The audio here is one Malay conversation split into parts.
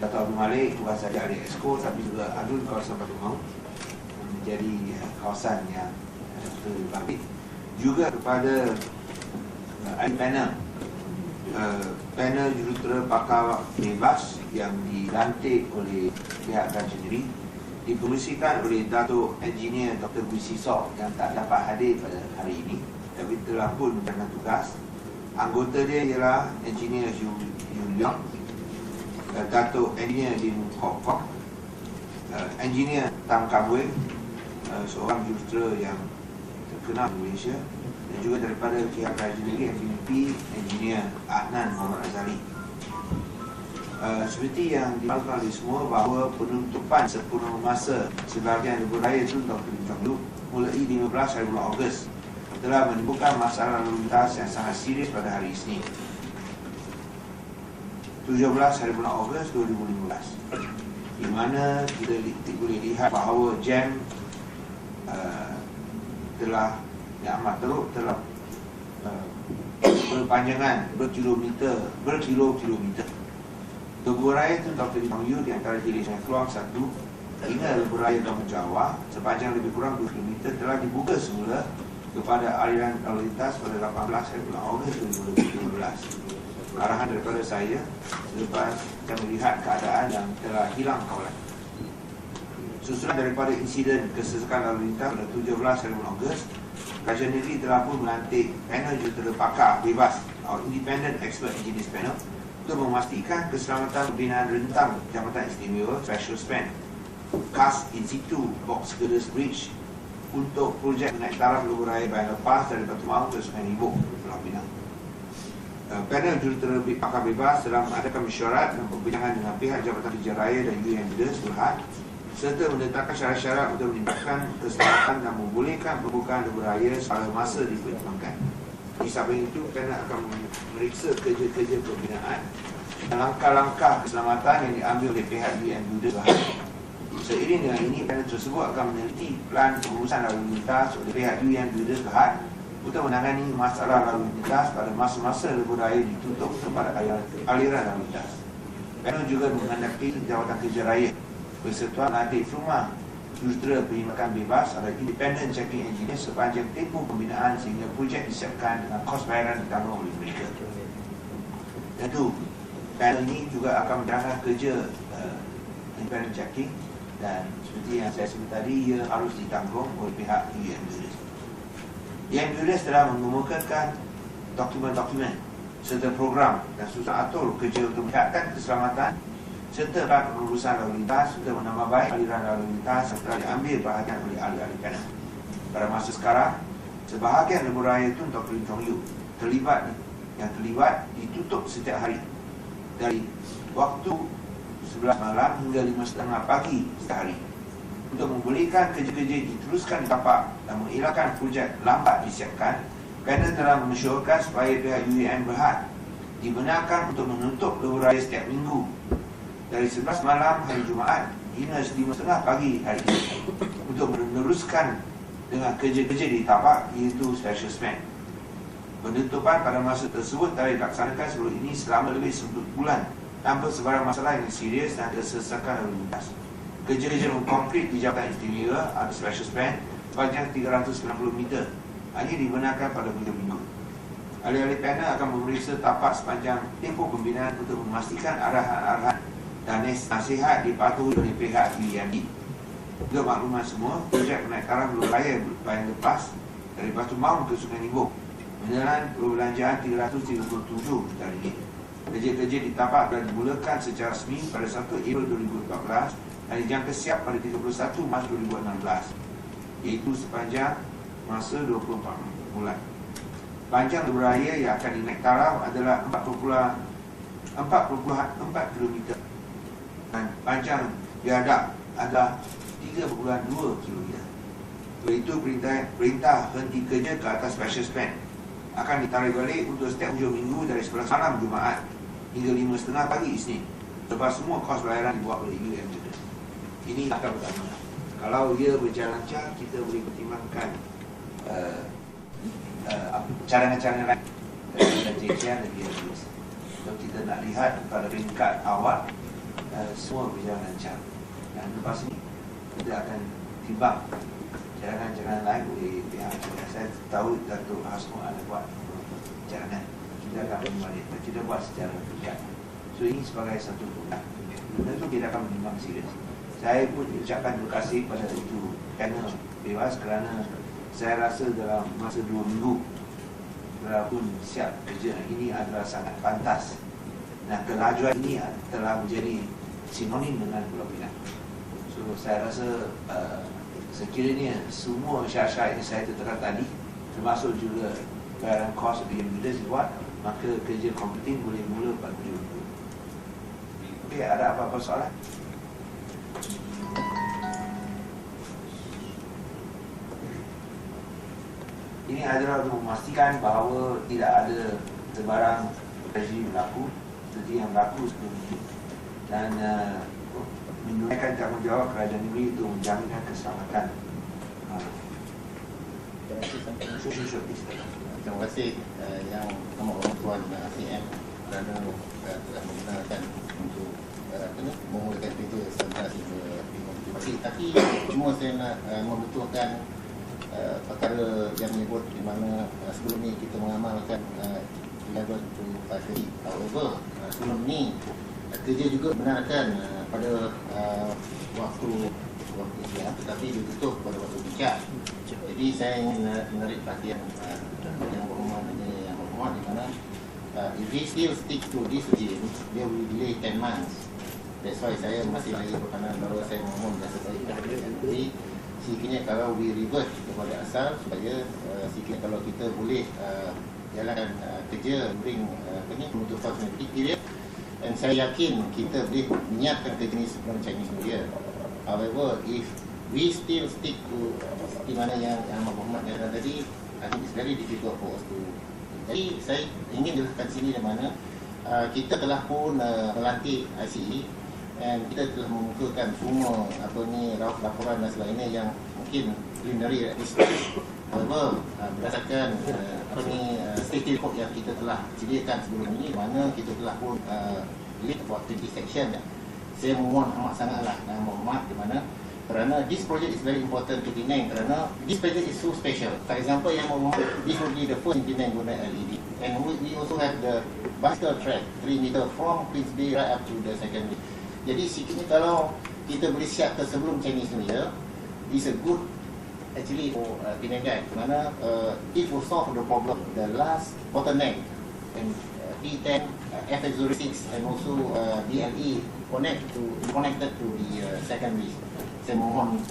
Dato' Abdul Malik bukan saja ada exco tapi juga adun kawasan Batu Maut menjadi uh, kawasan yang terbabit juga kepada uh, ahli panel. Uh, panel jurutera pakar bebas yang dilantik oleh pihak sendiri dipengerusikan oleh Dato' Engineer Dr. Guisi Sok yang tak dapat hadir pada hari ini. Tapi telah pun menjalankan tugas. Anggota dia ialah Engineer Yu, Yu uh, Dato' Engineer Lim Kok Kok uh, Engineer Tam Kam Wei uh, seorang jurutera yang terkenal di Malaysia dan juga daripada pihak negeri FPP Engineer Adnan Muhammad Azali Uh, seperti yang dimaklumkan oleh semua bahawa penutupan sepenuh masa sebahagian lebuh raya itu Dr. Lim mulai 15 hari bulan Ogos telah menimbulkan masalah lalu lintas yang sangat serius pada hari Isnin 17 hari Ogos 2015 di mana kita li- boleh lihat bahawa jam uh, telah yang amat teruk telah uh, berpanjangan berkilometer berkilo-kilometer. Lebuh Raya itu Dr. Lim Yu di antara jenis yang keluar satu hingga Lebuh Raya Kampung Jawa sepanjang lebih kurang 2 km telah dibuka semula kepada aliran lalu lintas pada 18 hari bulan Ogos 2015 arahan daripada saya selepas kita melihat keadaan yang telah hilang kawalan. Susulan daripada insiden kesesakan lalu lintas pada 17 hari Ogos, Kajian Negeri telah pun melantik panel jurutera pakar bebas atau Independent Expert Engineers Panel untuk memastikan keselamatan pembinaan rentang Jambatan Istimewa Special Span Cast in situ Box Girders Bridge untuk projek naik taraf Lebuh Raya Bayan Lepas dari Batu Maung ke Sungai Nibok, Pulau Pinang. Uh, panel jurutera pakar bebas telah mengadakan mesyuarat dan perbincangan dengan pihak Jabatan Kerja Raya dan UN Leaders Berhad serta menetapkan syarat-syarat untuk meningkatkan keselamatan dan membolehkan pembukaan lebuh raya secara masa dipertimbangkan. Di samping itu, panel akan memeriksa kerja-kerja pembinaan dan langkah-langkah keselamatan yang diambil oleh pihak UN Berhad. Seiring dengan ini, panel tersebut akan meneliti plan pengurusan lalu lintas oleh pihak UN Leaders Berhad untuk menangani masalah lalu lintas pada masa-masa lebuh raya ditutup kepada aliran, lalu lintas. Panel juga menghendaki Jawatan Kerja Raya beserta Nadik Rumah Jurutera Perkhidmatan Bebas atau Independent Checking Engineer sepanjang tempoh pembinaan sehingga projek disiapkan dengan kos bayaran ditanggung oleh mereka. Tentu, panel ini juga akan menjalankan kerja uh, independent checking dan seperti yang saya sebut tadi, ia harus ditanggung oleh pihak UMDURIS. UMDURIS telah mengemukakan dokumen-dokumen serta program dan susun atur kerja untuk meningkatkan keselamatan serta pengurusan lalu lintas untuk menambah baik aliran lalu lintas serta diambil perhatian oleh ahli-ahli panel. Pada masa sekarang, sebahagian lebuh raya Tun Dr. Lim Chong Yu terlibat yang terlibat ditutup setiap hari dari waktu 11 malam hingga 5.30 pagi setiap hari untuk membolehkan kerja-kerja diteruskan di tapak dan mengelakkan projek lambat disiapkan panel telah memesyuarkan supaya pihak UIN Berhad dibenarkan untuk menutup lebuh raya setiap minggu dari 11 malam hari Jumaat hingga 5.30 pagi hari ini untuk meneruskan dengan kerja-kerja di tapak iaitu special span. Penutupan pada masa tersebut telah dilaksanakan sebelum ini selama lebih 9 bulan tanpa sebarang masalah yang serius dan kesesakan lalu lintas. Kerja-kerja mengkonkrit di Jabatan Istimewa atau special span panjang 390 meter hanya dibenarkan pada minggu-minggu. Ahli-ahli panel akan memeriksa tapak sepanjang tempoh pembinaan untuk memastikan arahan-arahan dan nasihat dipatuhi oleh pihak UEMD. Untuk makluman semua, projek menaik taraf Belum Raya Bayan Lepas dari Batu Maung ke Sungai Nibok menelan perbelanjaan 337 hari ini. Kerja-kerja di tapak telah dimulakan secara resmi pada 1 April 2014 dan dijangka siap pada 31 Mac 2016 iaitu sepanjang masa 24 bulan. Panjang lebuh raya yang akan dinaik taraf adalah 4.4 km dan panjang biadab adalah 3.2 km. Oleh perintah, perintah henti kerja ke atas special span akan ditarik balik untuk setiap hujung minggu dari 11 malam Jumaat hingga 5.30 pagi Isnin. Lepas semua kos bayaran dibuat oleh UM juga. Ini langkah pertama. Kalau dia berjalan lancar, kita boleh pertimbangkan uh, uh, cadangan-cadangan lain. Dari JKR dan DLS. Kalau kita nak lihat pada peringkat awal uh, semua berjalan lancar dan lepas ini kita akan timbang jalanan-jalanan lain boleh pihak saya tahu Datuk Hasmo ada buat jalanan kita akan berbalik kita buat secara bijak so ini sebagai satu tentu kita akan menimbang serius saya pun ucapkan terima kasih pada itu kerana bebas kerana saya rasa dalam masa dua minggu walaupun siap kerja. Ini adalah sangat pantas dan kelajuan ini telah menjadi sinonim dengan Pulau Pinang. So saya rasa uh, sekiranya semua syarat-syarat yang saya tetapkan tadi termasuk juga bayaran kos yang mudah dibuat maka kerja komputing boleh mula pada Jun Okey, ada apa-apa soalan? Ini adalah untuk memastikan bahawa tidak ada sebarang rejim berlaku seperti yang berlaku sebelum ini. Dan uh, menunaikan tanggungjawab kerajaan negeri untuk menjaminkan keselamatan. Uh, Terima kasih uh, yang kamu orang tuan uh, ACM kerana uh, telah menggunakan untuk uh, memulakan kerja sehingga Tapi, tapi cuma saya nak uh, membetulkan uh, perkara yang menyebut di mana uh, sebelum ni kita mengamalkan uh, level to factory. However, uh, sebelum ni uh, kerja juga benarkan uh, pada uh, waktu waktu siang tetapi ditutup pada waktu bijak. Jadi saya ingin menarik perhatian uh, yang berhormat yang berhormat di mana uh, if we still stick to this regime, dia will delay 10 months. That's why saya masih lagi berkenan bahawa saya mohon dan sebaiknya. Jadi sikitnya kalau we revert kepada asal supaya uh, kalau kita boleh uh, jalankan uh, kerja during uh, apa ni penutupan period dan saya yakin kita boleh menyiapkan kerja ini sebelum Chinese New Year. However, if we still stick to di mana yang yang Muhammad kata tadi, I think it's very difficult for us to. Jadi saya ingin jelaskan sini di mana uh, kita telah pun uh, melantik ICE dan kita telah mengumpulkan semua apa ni laporan dan sebagainya yang mungkin preliminary at this stage. However, uh, berdasarkan uh, apa ni uh, safety report yang kita telah sediakan sebelum ini, mana kita telah pun uh, lead about 20 section. Ya. Saya mohon amat sangatlah dan mohon di mana kerana this project is very important to Penang kerana this project is so special. For example, yang mohon this will be the first in Penang guna LED. And we, also have the bicycle track 3 meter from Queens Bay right up to the second bay. Jadi sikitnya kalau kita boleh siapkan sebelum Chinese New Year, is a good actually for uh, Penang Guide. Mana uh, it will solve the problem, the last bottleneck and uh, D10, uh, FX06 and also uh, DLE connect to connected to the uh, second list. Saya mohon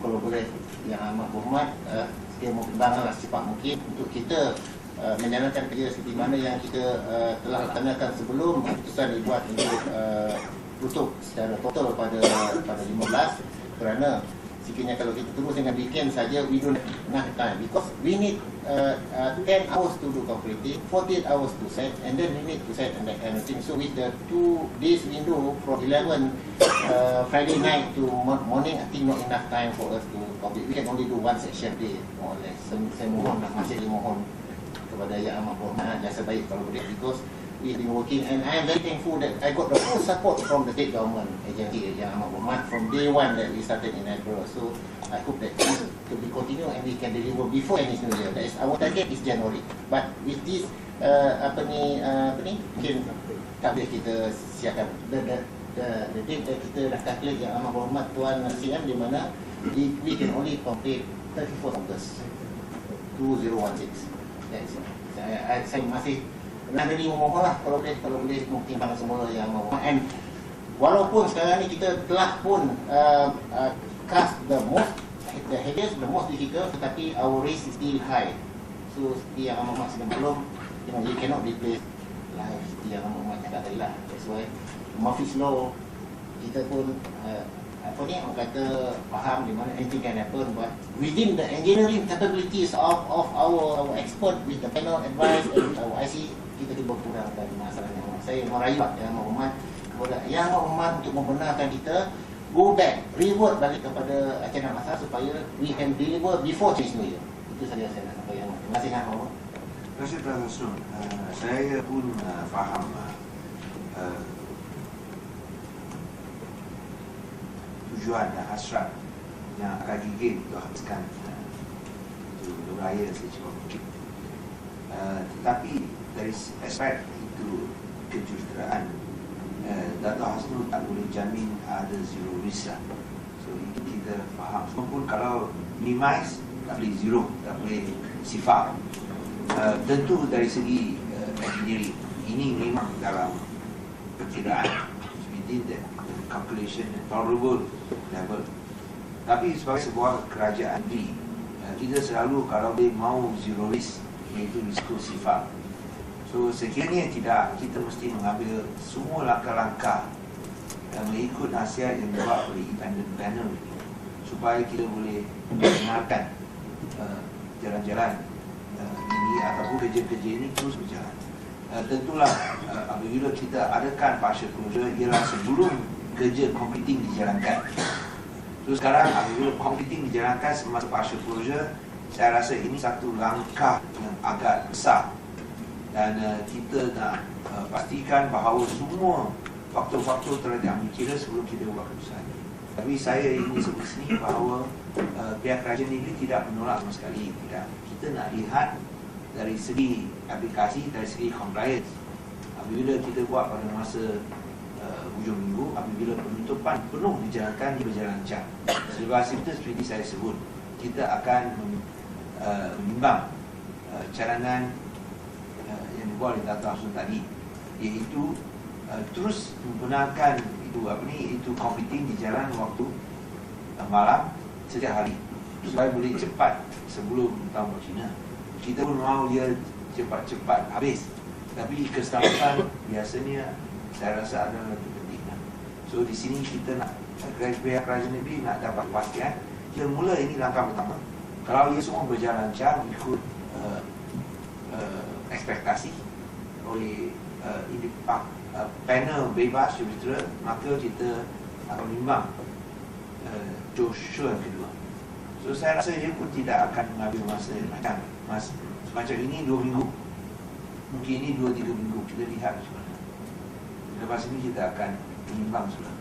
kalau boleh yang amat berhormat, uh, saya mohon pertimbangkanlah secepat mungkin untuk kita uh, menjalankan kerja seperti mana yang kita uh, telah laksanakan sebelum keputusan dibuat untuk uh, tutup secara total pada pada 15 kerana sekiranya kalau kita terus dengan weekend saja we don't enough time. Because we need uh, uh, 10 hours to do completing 48 hours to set and then we need to set and that kind of thing. So with the two days window from 11 uh, Friday night to morning I think not enough time for us to complete. We can only do one section day more or less. So, saya mohon lah masih mohon kepada Yang Amat Berhormat yang sebaik kalau boleh because we've been working and I am very thankful that I got the full support from the state government agency Yang Amat Berhormat from day one that we started in April. So I hope that this to be continue and we can deliver before Chinese New Year. That is our target is January. But with this uh, apa ni uh, apa ni mungkin tak boleh kita siapkan the, the, the, the date that kita dah calculate Yang Amat Berhormat Tuan CM di mana we, we can only complete 34 August 2016. That's it. Saya, saya masih nak jadi memohon lah kalau boleh kalau boleh mungkin pada semua yang mau and walaupun sekarang ni kita telah pun uh, uh, cast the most the heaviest the most difficult tetapi our risk is still high. So seperti yang Ahmad Mak belum you know you cannot replace life seperti yang Ahmad Mak cakap tadi lah. That's why Murphy's Law kita pun uh, apa ni orang kata faham di mana anything can happen but within the engineering capabilities of of our our expert with the panel advice and our IC kita cuba kurangkan masalah yang saya merayu yang Muhammad kepada yang Muhammad untuk membenarkan kita go back reward balik kepada acara masa supaya we can deliver before Chinese New Year. Itu saja saya nak sampaikan. Terima kasih Muhammad Terima kasih Tuan Hasrul. Uh, saya pun uh, faham uh, tujuan dan hasrat yang akan gigit untuk habiskan uh, itu raya secepat mungkin. Uh, tetapi dari aspek itu kejuruteraan uh, Dato' Hasnul tak boleh jamin ada zero risk lah. So itu kita faham. Walaupun kalau minimize tak boleh zero, tak boleh sifar. Uh, tentu dari segi uh, engineering ini memang dalam perkiraan within the calculation tolerable level. Tapi sebagai sebuah kerajaan negeri, uh, kita selalu kalau dia mau zero risk, iaitu risiko sifar. So sekiranya tidak, kita mesti mengambil semua langkah-langkah yang mengikut nasihat yang dibuat oleh independent panel ini supaya kita boleh mengenalkan uh, jalan-jalan uh, ini ataupun kerja-kerja ini terus berjalan. Uh, tentulah uh, apabila kita adakan partial closure ialah sebelum kerja competing dijalankan. So sekarang apabila competing dijalankan semasa partial closure, saya rasa ini satu langkah yang agak besar dan uh, kita nak uh, pastikan bahawa semua faktor-faktor telah diambil kira sebelum kita buat keputusan. Tapi saya ingin sebut sini bahawa uh, pihak kerajaan negeri tidak menolak sama sekali. Tidak. Kita nak lihat dari segi aplikasi, dari segi compliance. Apabila kita buat pada masa uh, hujung minggu, apabila penutupan penuh dijalankan, di berjalan lancar. Selepas itu, seperti saya sebut, kita akan uh, menimbang uh, cadangan dibuat oleh Dato' Hassan tadi, iaitu uh, terus menggunakan itu apa ni itu competing di jalan waktu uh, malam setiap hari supaya boleh cepat sebelum tahun Cina. Kita pun mahu dia cepat-cepat habis. Tapi keselamatan biasanya saya rasa adalah lebih penting. So di sini kita nak pihak kerajaan negeri nak dapat pastian. Kita mula ini langkah pertama. Kalau ia semua berjalan lancar ikut uh, uh, ekspektasi oleh uh, ini pak uh, panel bebas judicial maka kita akan menimbang uh, Joshua yang kedua. So saya rasa ia pun tidak akan mengambil masa yang mas, macam ini dua minggu. Mungkin ini dua tiga minggu kita lihat sebenarnya. Lepas ini kita akan menimbang sudah.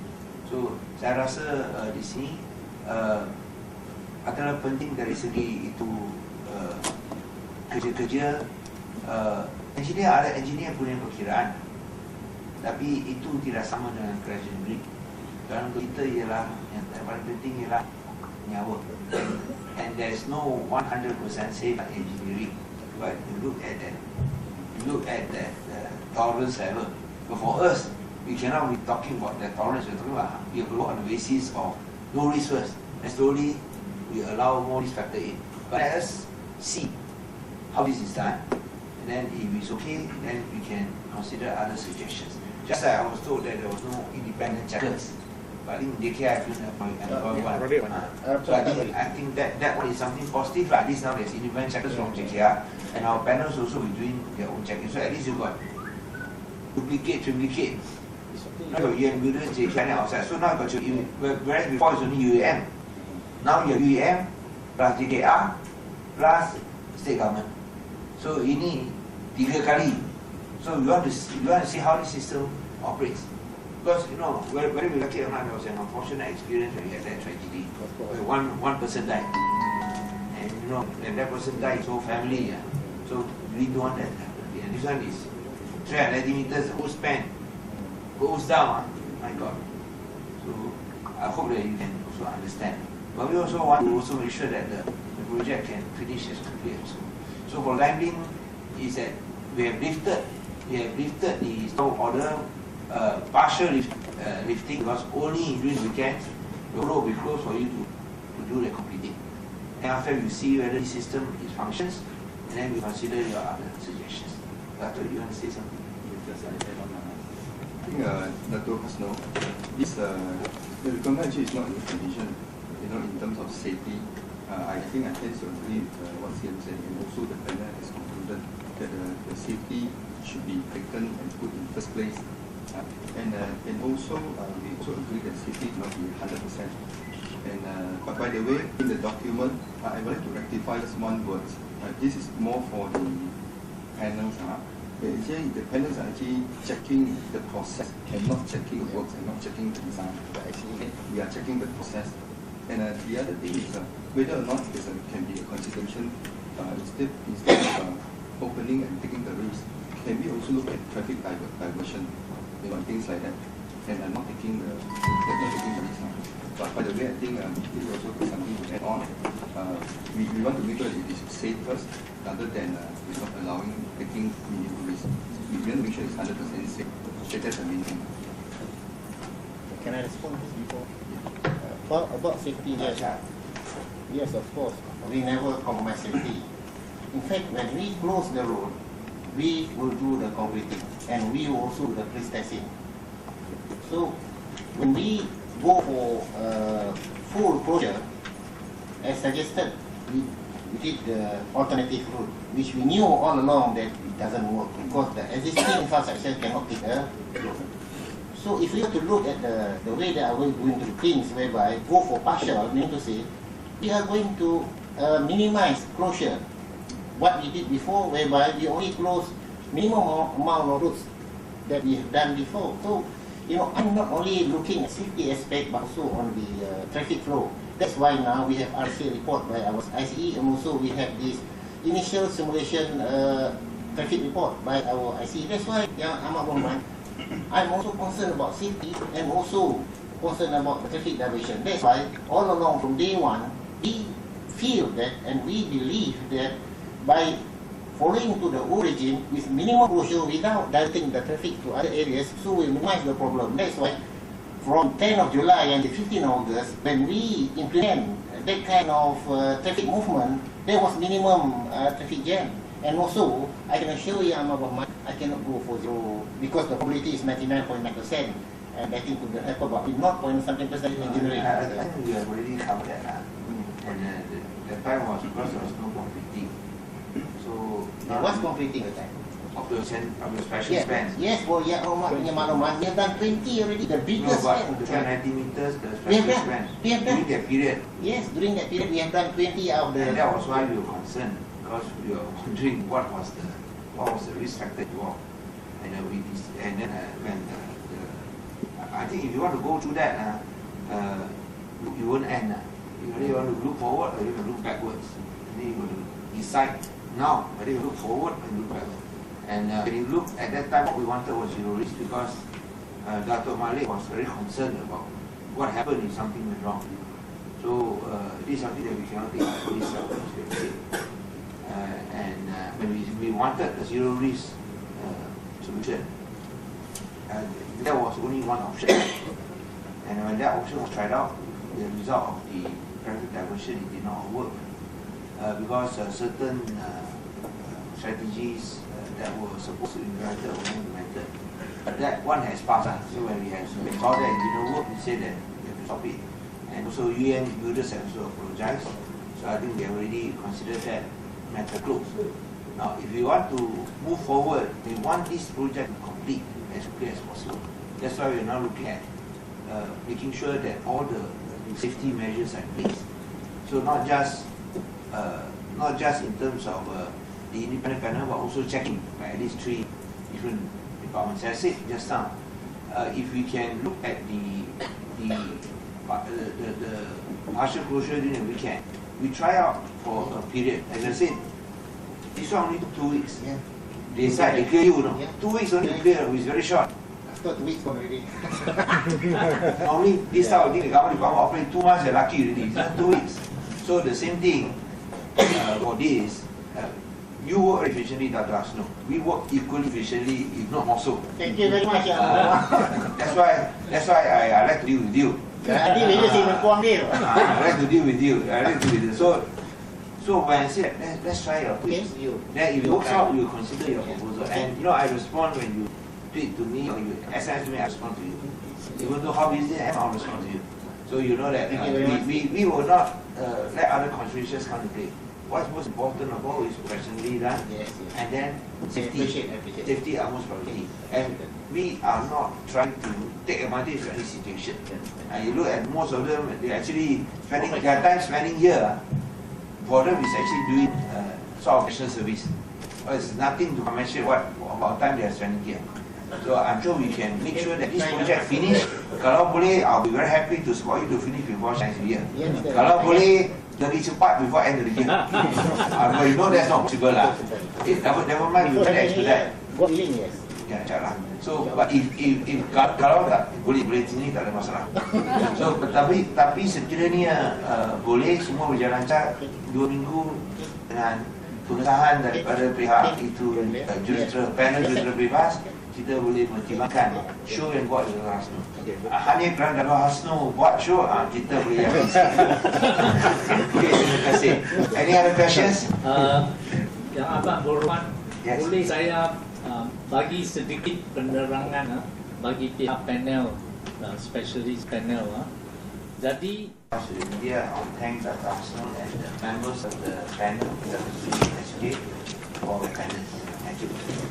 So saya rasa uh, di sini uh, adalah penting dari segi itu uh, kerja-kerja uh, engineer ada engineer punya perkiraan. Tapi itu tidak sama dengan kerajaan negeri kerana untuk kita ialah yang paling penting ialah nyawa. And, there is no 100% safe engineering. But you look at that. You look at that uh, tolerance level but for us we cannot be talking about that tolerance we're talking about we have to work on the basis of no risk first and slowly we allow more risk factor in. But let us see how this is done then if it's okay then we can consider other suggestions. Just like I was told that there was no independent checkers but in think DKI has been appointed Yeah, one. Uh, so I think, I think that, that one is something positive like least now there's independent checkers from JKR and our panels also will doing their own checking so at least you got duplicate, triplicate. Now your UM builders JKR and outside. So now you got your UM, whereas before it's only UAM now your UAM plus JKR plus state government. So ini kali so you want to see, you want to see how the system operates? Because you know very very lucky or not there was an unfortunate experience when we had that tragedy. Where one one person died. And you know and that person died so family yeah. so we don't want that and this one is 390 meters the whole span goes down ah. my god. So I hope that you can also understand. But we also want to also make sure that the, the project can finish as quickly as possible. So for Lamblin is that we have lifted we have lifted the stop order uh, partial lift, uh, lifting because only during weekends the road will be closed for you to, to do the completing. And after you see whether the system is functions, and then we consider your other suggestions. Dato, you want to say something? I think uh, Dato Hasno, this uh, the recommend actually is not in condition, you know, in terms of safety. Uh, I think I tend to agree with uh, what CM said, and also the panel has concluded that uh, the safety should be taken and put in first place. Uh, and uh, and also uh, we also agree that safety must be 100%. And uh, but by the way, in the document, uh, I would like to rectify just one word. Uh, this is more for the panels. Uh, actually, independents are actually checking the process and not checking the works and not checking the design. But actually, we are checking the process. And uh, the other thing is uh, whether or not it can be a consideration uh, instead, instead of uh, opening and taking the risk, can we also look at traffic diver, diversion, you know, things like that, and uh, not taking the, not taking the risk. But by the way, I think uh, this is also something to add on. Uh, we, we want to make sure that it is safe first, rather than uh, without allowing taking minimal risk. We want to make sure it's 100% safe. Okay, that's the main thing. can I respond this before? Uh, for, about safety, yes. Yes, of course. We never compromise safety. In fact, when we close the road, we will do the concreting and we also the pre-testing. So, when we go for uh, full closure, as suggested, we, we did the alternative route, which we knew all along that it doesn't work because the existing infrastructure cannot take a load. So if we were to look at the, the way that we are going to do things whereby go for partial, meaning to say, we are going to uh, minimize closure. What we did before whereby we only close minimum amount of routes that we have done before. So, you know, I'm not only looking at safety aspect but also on the uh, traffic flow. That's why now we have RC report by our ICE and also we have this initial simulation uh, traffic report by our ICE. That's why, Yang Ahmad Rahman, I'm also concerned about safety and also concerned about the traffic diversion. That's why all along from day one, we feel that and we believe that by following to the regime with minimal closure without diverting the traffic to other areas, so we minimize the problem. That's why from 10 of July and the 15 of August, when we implement that kind of uh, traffic movement, there was minimum uh, traffic jam. And also, I can assure you, Ahmad Rahman, I cannot go for zero because the probability is 99.9%. And I think could happen about not point something percent in I, think we have already covered that. Uh. And uh, the, the time was because there was no Now, what's completing the time? of the, sen- of the special Yes, spans. yes, for Ya Ahmad punya maklumat, we have done 20 already, the No, biggest but span. the 90 meters, the We have special done. span. We have done. During that period. Yes, during that period, we have done 20 out of the... And that was why we were concerned, because we were wondering what was the, what was the risk factor involved. And uh, we, and then uh, when uh, the, I think if you want to go through that, uh, uh, you won't end. Uh. You really want to look forward or you to look backwards. And then you to decide now whether you look forward or look backward. And uh, when you look at that time, what we wanted was zero risk because uh, Dato Malik was very concerned about what happened if something went wrong. So uh, this is something that we cannot take circumstance. Uh, and uh, when we, we wanted a zero risk uh, solution, uh, there was only one option. and when that option was tried out, the result of the traffic diversion it did not work because uh, certain uh, uh, strategies that were supposed to be implemented were not implemented. But that one has passed. uh, So when we have that it didn't work, we said that we have to stop it. And also UN builders have also apologized. So I think they have already considered that matter closed. Now, if we want to move forward, we want this project to complete as quickly as possible. That's why we are now looking at uh, making sure that all the safety measures are in place. So not just uh, not just in terms of uh, the independent panel, but also checking by at least three different departments. As I said just now, uh, if we can look at the the, uh, the, the partial closure during the weekend, we try out for a period. As I said, this one only took two weeks. Yeah. They said they clear you, know. Yeah. Two weeks only to clear, it's very short. After two weeks already. Normally, this type of thing, the government department operate two months, they're lucky already. It's not two weeks. So the same thing for this. Uh, you work efficiently, Dr. Asno. We work equally efficiently, if not more so. Thank you very much, Uh, that's why, that's why I, I like to deal with you. Nanti bila saya berpuang dia. I like to deal with you. I like to deal with you. So, so when I say let, let's try your Yes, you. then if it works out, you consider your proposal. Okay. And you know, I respond when you tweet to me or you SMS to me, I respond to you. Even though how busy I am, I'll respond to you. So you know that uh, you we, we, we will not uh, let other considerations come to play. What's most important of all is professionally done, Yes, yes. and then safety. appreciate, appreciate. Safety are most priority. And we are not trying to take advantage of any situation. And you look at most of them, they actually spending their time spending here. For them, it's actually doing uh, sort of national service. Well, it's nothing to mention what about time they are spending here. So I'm sure we can make sure that this project finish. Kalau boleh, I'll be very happy to support you to finish before New Year. Yes. Kalau boleh, lebih cepat before end of the year. uh, but you know that's not possible lah. Eh, never, never mind, we Before can Chinese New expedite. Year, God willing, yes. Ya, insyaAllah. So, but if, if, if kalau, kalau tak, boleh, boleh sini tak ada masalah. So, tapi, tapi sekiranya uh, boleh semua berjalan lancar, dua minggu dengan pengesahan daripada pihak itu, uh, judicial, panel judicial bebas, kita boleh mempertimbangkan show yang buat oleh Hasno. Uh, Hanif dan Dara Hasno buat show, uh, kita boleh yakin. okay, terima kasih. Any other questions? Uh, yang Abang berhormat, Yes. boleh saya uh, bagi sedikit penerangan uh, bagi pihak panel, uh, specialist panel. Uh. Jadi Social media, I want to thank Dr. Hassan and the members of the panel. Sri SK, for their kindness. Thank you.